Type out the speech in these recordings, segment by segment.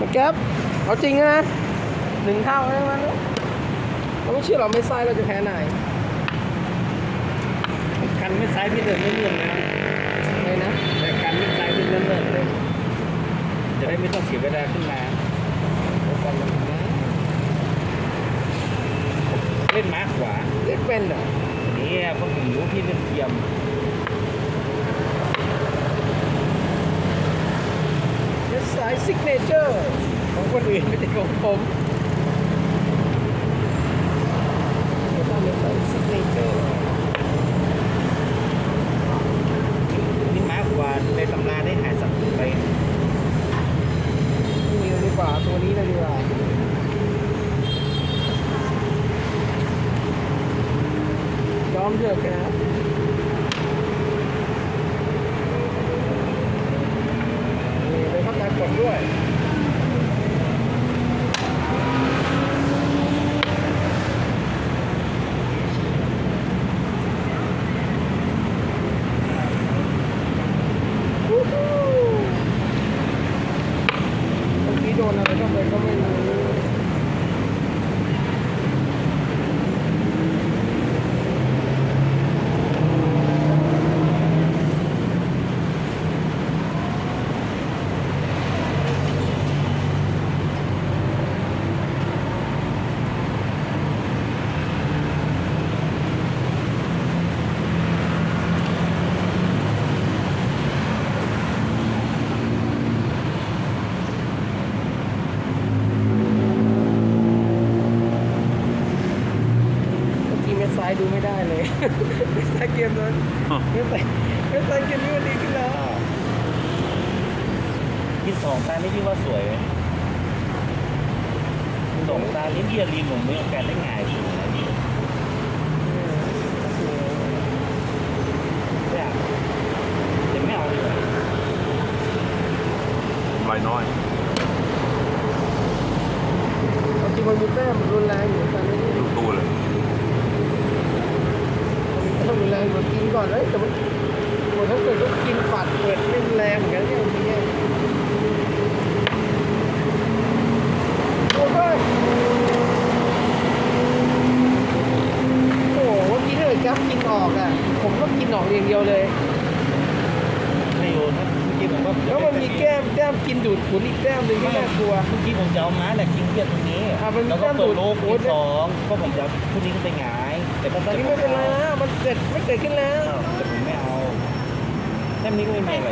มาแก๊ปเอาจริงนะหนึ่งเท่าได้ไหมเราไม่เชื่อเราไม่ไซส์เราจะแพ้ไหนายคันไม่ซ้ายพี่เดินไม่เลื่อนนะเลยนะแต่คันไม่ซ้ายพี่เลื่อนเลื่อนเลยจะได้ไม่ต้องเสียเวลาขึ้นมาเดี๋ยวก่อนนะเล่นม้าขวาเล่นเป็นเหรอเนี่ยเพราะผมรู้พี่เล่นเทียม เล่นสายซิกเนเจอร์ของคนอื่นไม่ใช่ของผมเดี๋ยวต้องเล่นสายซิกเนเจอร์ นี่ม้าขวาในตำราได้หายสับไป นี่เลยดีกว่าตัวนี้เลยดีกว่า ยอมเถอะแกนี่ไปพักการกดด้วย วู้ฮู้เมื่อกี้โดนอะไรเข้าไปก็ไม่รู้ เมื่อกี้เม็ดซ้ายดูไม่ได้เลย เม็ดซ้ายเกมนั้นเม็ดซ้ายเม็ดซ้ายเกมนี้มันดีขึ้นแล้วที่สองตานี่พี่ว่าสวยไหมสองตานี้พี่จะรีมผมมีโอกาสได้ง่ายสุดนะพี่อยากแต่ไม่เอาดีกว่าลายน้อย เอาจริงมันมีแต้มรุนแรงอยู่แต่ไม่ได้ ดูตู้เลย ต้องรุนแรงกว่ากินก่อนเลยแต่มันโหถ้าเกิดก็กินปัดเปิดไม่รุนแรงเหมือนกันเนี่ยบางทีเนี่ยโอ้ยโอ้โหเมื่อกี้ถ้าเกิดแก๊ปกิน ออกอะ ผมก็กินออกอย่างเดียวเลย ไม่โยนนะเมื่อกี้ผมว่าแล้วมันมีแก้มแก้มกินดูดขุนอีกแก้มหนึ่งที่น่ากลัว เมื่อกี้ผมจะเอาม้าแต่กินเกียร์ตรงนี้ อะมันมีแล้วก็แต้มดูเปิดดโลกโอ้ยที่สองก็ผมจะเอาชุดนี้ขึ้นไปหงาย แต่ก็ตอนนี้ไม่เป็นไรแล้วมันเกิดไม่เกิดขึ้นแล้ว แต่ผมไม่เอาแค่นี้ก็ไม่มีอะไร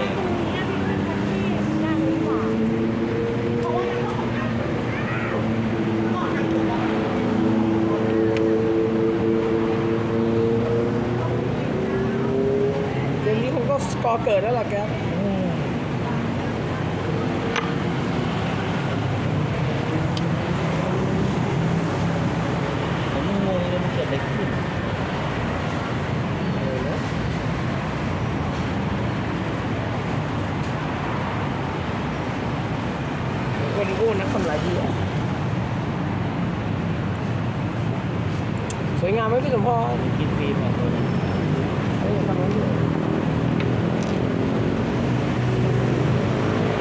เดี๋ยวนี้ผมก็สก อเกิดแล้วล่ะแกป ผมงงเลยมันเกิดอะไรขึ้น วันนี้โอ้นักทำลายดีอะสวยงามไหมพี่สมพร กินฟิล์มอะตัวนี้ เอ้ยทำนั้นอยู่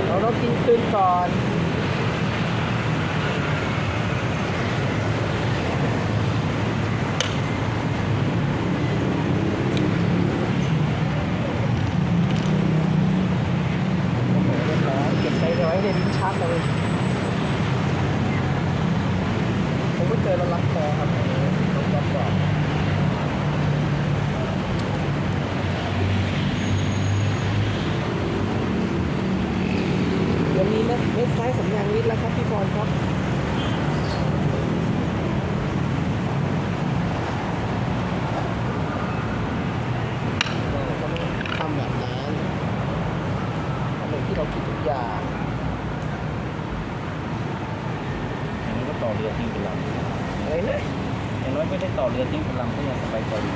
เราต้องกินคืนก่อนโอ้โหเรียบร้อยเก็บใจไว้ในลิ้นชักเลย ผมไม่เจอแล้วรักคอครับต้องรับก่อนวันนี้นะเว็บไซต์สัญญาณนิดแล้วครับพี่พรครับเราต้องทำแบบนั้นทำแบบที่เราคิดทุกอย่าง อย่างนี้ก็ต่อ เรือทิ้งเป็นลำอะไรนะอย่างน้อยไม่ได้ต่อเรือทิ้งเป็นลำก็ยังสบายใจอยู่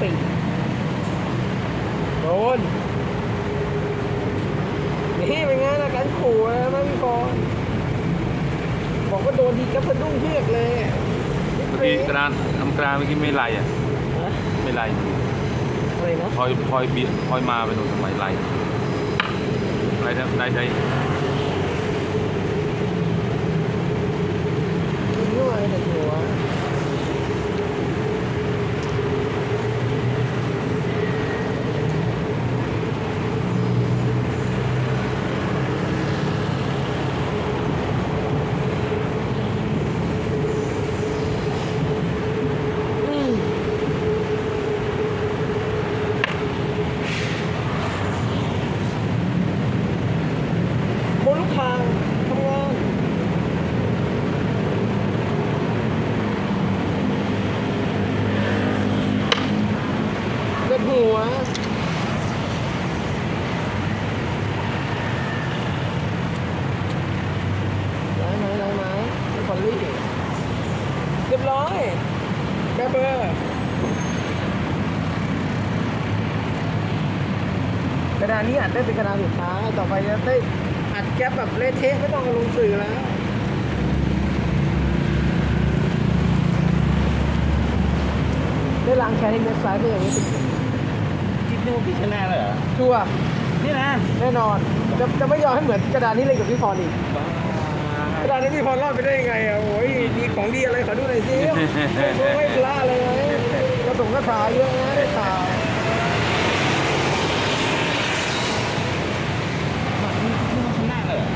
ปีกโดนนี่เป็นไงล่ะการขู่นะมันก่อนบอกว่าโดนดีกับสะดุ้งเพือกเลยเมื่อกี้กระดานทำกลางเมื่อกี้ไม่ไล่อะฮะไม่ไล่อะไรนะพลอยพลอยเบียดพลอยมาไปหนูทำไมไล่ไล่ได้ได้ได้นี่ว่าอะไรแต่หัวอืมบนลูกทางทำงาน เกิดหัวไหนไหนไหนไหนคอนลี่เรียบร้อยแกเบอร์ กระดานนี้อัดได้เป็นกระดานสุดท้ายต่อไปจะได้อัดแก๊ปแบบเละเทะไม่ต้องเอาลงสื่อแล้วได้ล้างแค้นในเว็บไซต์ก็อย่างนี้ติดคิดดูพี่ชนะเลยเหรอชัวร์นี่นะแน่นอนจะจะไม่ยอมให้เหมือนกระดานนี้เลยกับพี่พรอีกบ้ากระดานนี้พี่พรรอดไปได้ยังไงอะโอ้ยมีของดีอะไรขอดูหน่อยสิไม่ไม่พลาดเลยกระสงกระถาเยอะนะได้ข่าว นี่มันชนะเลยเหรอ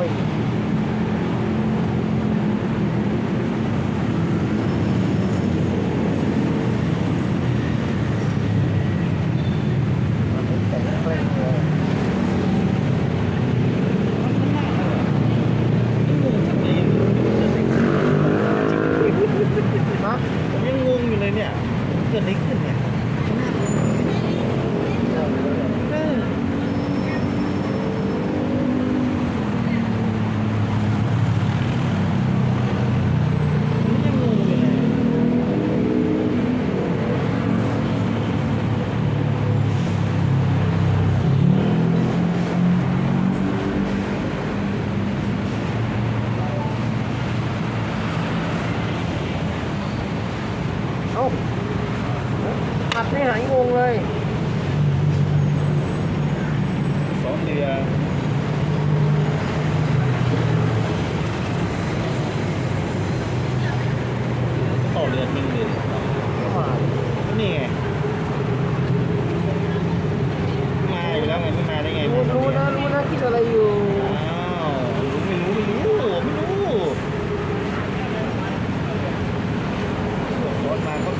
โ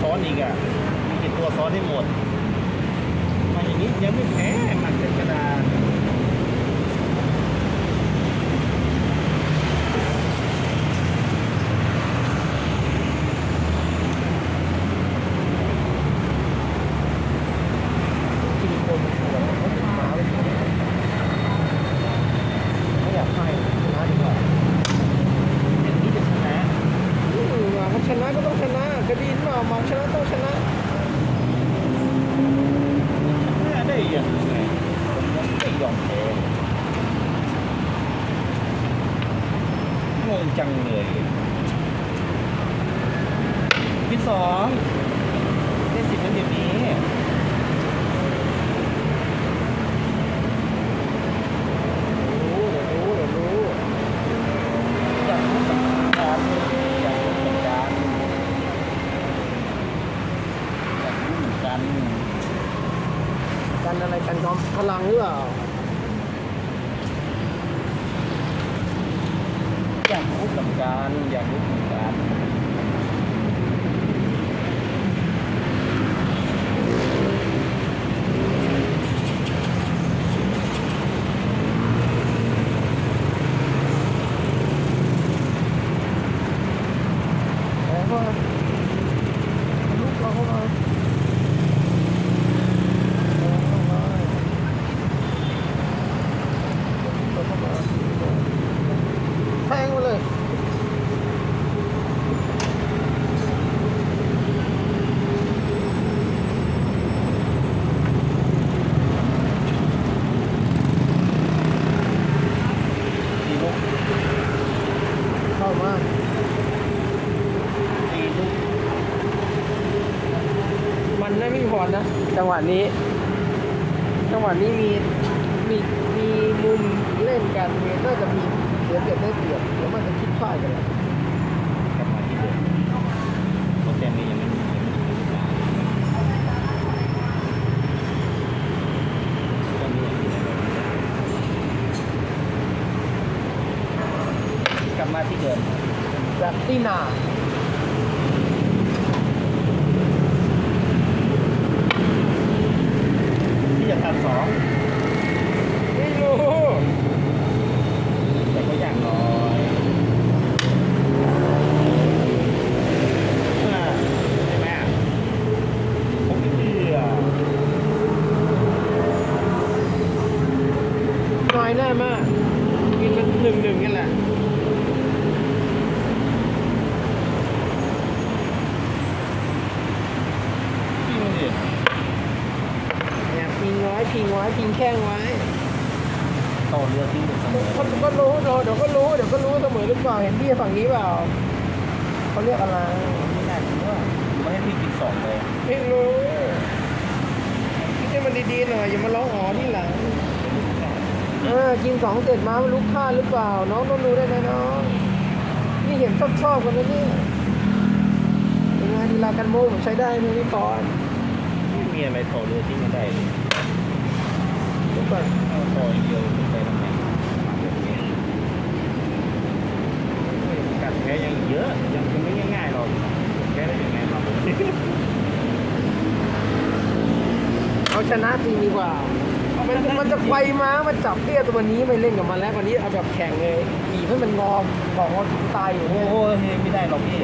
ซ้อนอีกอะมีกี่ตัวซ้อนให้หมดมาอย่างนี้ยังไม่แพ้ งงจังเลยที่สองได้สิบเป็นแบบนี้รู้เดี๋ยวรู้เดี๋ยวรู้อยากรู้กับการอยากรู้กับการอยากรู้เหมือนกันกันอะไรกันก็พลังหรือเปล่า อยากรู้กับการอยากรู้เหมือนกัน แล้วก็ลูกเราเข้ามาเอาเข้ามาเอาเข้ามาแทงมาเลย ตีลูก เข้ามา ตีลูก มันได้ไม่พอนะ จังหวะนี้ จังหวะนี้มีมีมีมุมเล่นกันมีน่าจะมีเสียเปรียบได้เปรียบเดี๋ยวมันจะคิดพลาดกันแหละ กลับมาที่เดิมเพราะแต้มนี้ยังไม่ยังไม่ถึงเวลาแต้มนี้ยังอยู่ในระดับกลับมาที่เดิม แบบที่นา ที่จะทำสอง ไม่รู้ แต่ก็อย่างน้อยอ่าใช่ไหมผมไม่เชื่อ น้อยแน่มากกินมันหนึ่งหนึ่งนี่แหละ จริงดิ เนี่ยพิงไว้พิงไว้พิงแข้งไว้ ต่อเรือทิ้งหมดเสมอ ก็ก็รู้เดี๋ยวเดี๋ยวก็รู้เดี๋ยวก็รู้เสมอ หรือเปล่าเห็นพี่ฝั่งนี้เปล่าเขาเรียกอะไรไม่น่าคิดว่าไม่ให้พี่กินสองเลยไม่รู้คิดให้มันดีๆหน่อยอย่ามาร้องอ๋อที่หลังเออกินสองเสร็จมาไม่รู้ค่าหรือเปล่า น้องต้องรู้ได้นะน้องนี่เห็นชอบชอบๆกันนะเนี่ยเป็นไงดีลากันโม้ผมใช้ได้ไหมพี่ปอนไม่มีอะไรต่อเรือทิ้งไม่ได้เลยทุกคนเอาต่ออย่างเดียวขึ้นไปทำไมกัด แพ้ยังเยอะยังไม่ง่ายๆหรอกแพ้ได้ยังไงครับเอาชนะจริงดีกว่า มันมันจะไฟม้ามาจับเตี้ยตัวนี้ไม่เล่นกับมันแล้ววันนี้เอาแบบแข่งเลยบีบให้มันงอมบอกว่าถึงตายอยู่โอ้เนี่ยโหไม่ได้หรอกพี่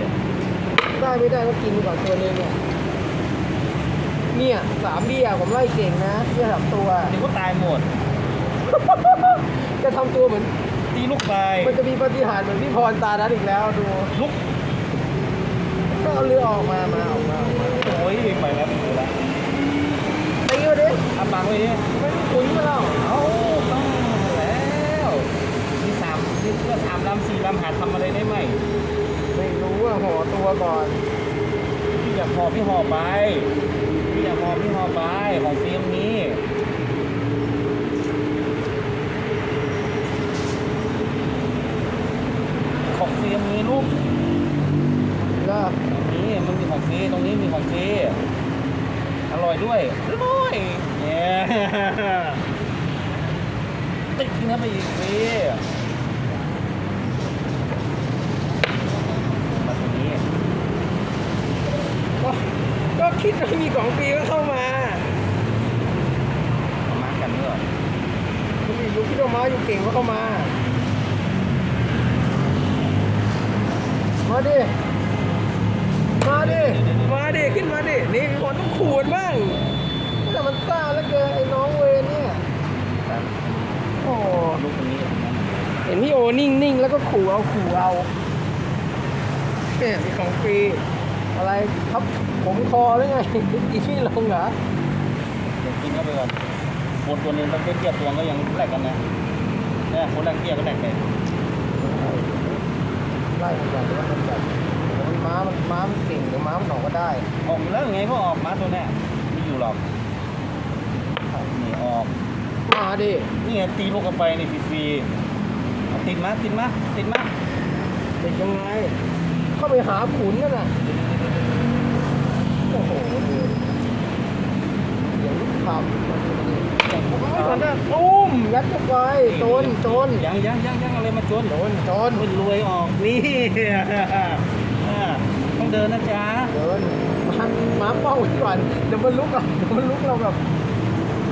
ได้ไม่ได้ก็กินก่อนตัวนึงเนี่ยเนี่ยสามเบี้ยผมไล่เก่งนะเบี้ยสามตัวเดี๋ยวก็ตายหมด จะทำตัวเหมือน ตีลูกไปมันจะมีปฏิหารย์เหมือนพี่พรตานัดอีกแล้วดูลุก ก็เอาเรือออกมามาออกมาออกมาโอ้ยไปแล้วไปแล้วตีมาดิอาบังไว้ดิไม่คุยมาแล้วเอาต้องแล้วมีสามมีเพื่อสามลำสี่ลำหาทำอะไรได้ไหมไม่รู้อะห่อตัวก่อนพี่อยากหอพี่หอไปพี่อยากหอพี่หอไปของเตรียมนี้ ของเตรียมนี้ลูก แล้ว นี่มันมี ของฟรีตรงนี้มีของฟรีอร่อยด้วยอร่อยเนี่ยติดกินเข้าไปอีกฟรีมาตรงนี้ก็ก็แค่คิดว่ามีของฟรีก็เข้ามาเอามากันเมื่อคุณอยู่คิดว่าม้าอยู่เก่งก็เข้ามา มาดิ มาดิ มาดิ ขึ้นมาดิ นี่มีคนต้องขูดบ้าง แต่มันซ่าแล้วเกินไอ้น้องเวนเนี่ยครับโอ้ลูกคนนี้เห็นพี่โอนิ่งๆแล้วก็ขู่เอาขู่เอาเนี่ยมีของฟรีอะไรครับผมคอหรือไงอีพี่ลงเหรอเดี๋ยวกินเข้าไปก่อนคนตัวนี้ต้องเทียบตัวก็ยังแลกกันนะเนี่ยคนแรกเทียบก็แลกไปไล่มันก่อนหรือว่ามันแบบเดี๋ยวมันม้ามันม้า มันเก่งเดี๋ยวม้ามันหนอกก็ได้ ออกอยู่แล้วไงก็ออกมาตัวเนี้ยไม่อยู่หรอกนี่ออก มาดินี่ไงตีลูกกันไปนี่ฟรีๆเอาติดมาติดมาติดมาเป็นยังไง เข้าไปหาขุนนั่นน่ะโอ้โหดูเดี๋ยวลูกคำมาดูดิไม่ทันได้ตุ้มยัดเข้าไปโจนโจนยังยังยังยังอะไรมาจนโจนโจนมันรวยออกนี่อ่า ต้องเดินนะจ๊ะเดินมันม้าเป้าไว้ก่อนเดี๋ยวมันลุกอะเดี๋ยวมันลุกเราแบบ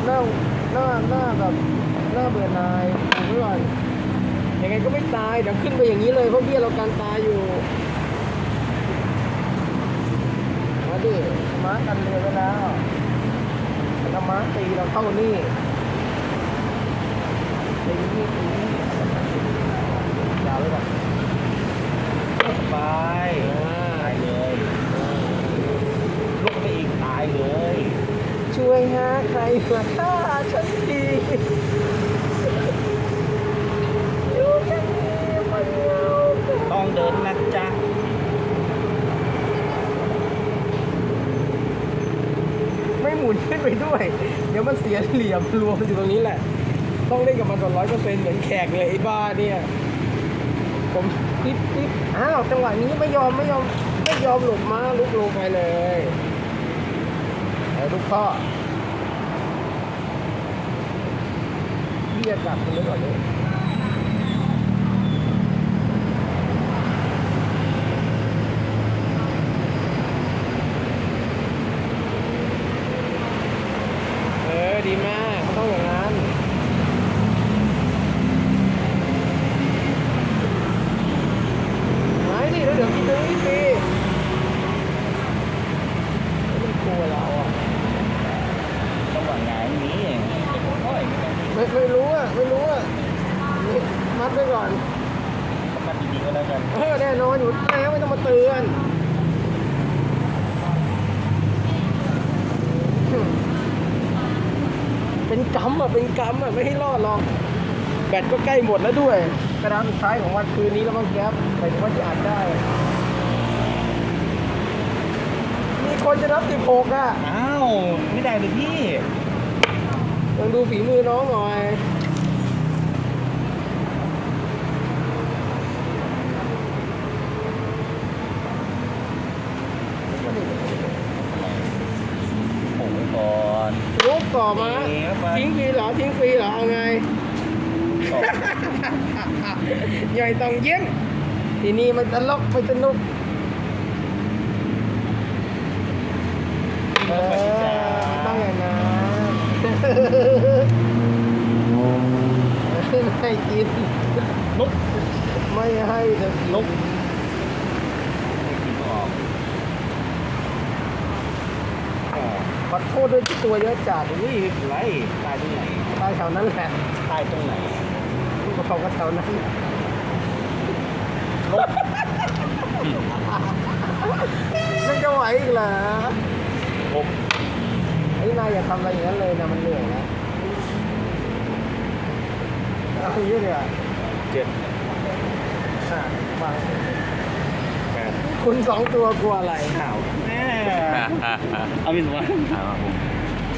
หน้าหน้าหน้าแบบหน้าเบื่อหน่ายดูไว้ก่อนยังไงก็ไม่ตายเดี๋ยวขึ้นไปอย่างนี้เลยเพราะเบี้ยเราการตายอยู่มาดิม้ากันเรือไว้แล้วถ้าม้าตีเราเข้านี่ตีนี่ตีนี่ยาวไว้ก่อนสบายตาย เลยลุกไปอีกตายเลย ช่วยหาใครมาฆ่าฉันทีอยู่แค่นี้มันเหงาต้องเดินนะจ๊ะไม่หมุนขึ้นไปด้วย เดี๋ยวมันเสียเหลี่ยมรวมอยู่ตรงนี้แหละ ต้องเล่นกับมันก่อนร้อยเปอร์เซ็นต์เหมือนแขกเลยไอ้บ้าเนี่ย ผมปิ๊บปิ๊บอ้าวจังหวะนี้ไม่ยอมไม่ยอมไม่ ยอมหลบมาลุกลงไปเลยไอ้ลูกพ่อเรียกกลับมันเลยก่อนเลยเออ ดีมากมันต้องอย่างนั้น ไม้ดิแล้วเดี๋ยวกินตรงนี้ฟรีไม่ต้องกลัวเราอะ จังหวะหงายนี้ค่อย ไม่ไม่รู้อะ ไม่รู้อะนี่มัดไว้ก่อน ๆทำมาดีๆก็แล้วกัน เออแน่นอนอยู่แล้วไม่ต้องมาเตือนเป็น กรรมอะเป็นกรรมอะไม่ให้รอดหรอกแบตก็ใกล้หมดแล้วด้วยกระดานสุดท้ายของวันคืนนี้แล้วมั้งแก๊ปหมายถึงว่าที่อ่านได้ มีคนจะนับสิบหกอะอ้าว ไม่ได้เลยพี่ลองดูฝีมือน้องหน่อย โอ้ยก่อน ลุก ต่อมาเอ๊ะไป ทิ้งฟรีเหรอทิ้งฟรีเหรอเอาไงต่อใหญ่ต้องเยี่ยมทีนี้มันตลกไม่สนุกเออต้องอย่างนั้นไม่ให้กินลุกไม่ให้เธอกินลุกไม่กินก็ออกอ่า ขอโทษด้วยที่ตัวเยอะจัดอุ้ยไรตายตรงไหนตายแถวนั้นแหละตายตรงไหนเขาก็แถวนั้นลุกไม่จะไหวอีกเหรอลุกไอ้นายอย่าทำอะไรอย่างนั้นเลยนะมันเหนื่อยนะเอาอย่างนี้ดีกว่าเจ็ดอะฟังแปดคุณสองตัวกลัวอะไร ข่าวแม่เอาเป็นว่าอ่าผม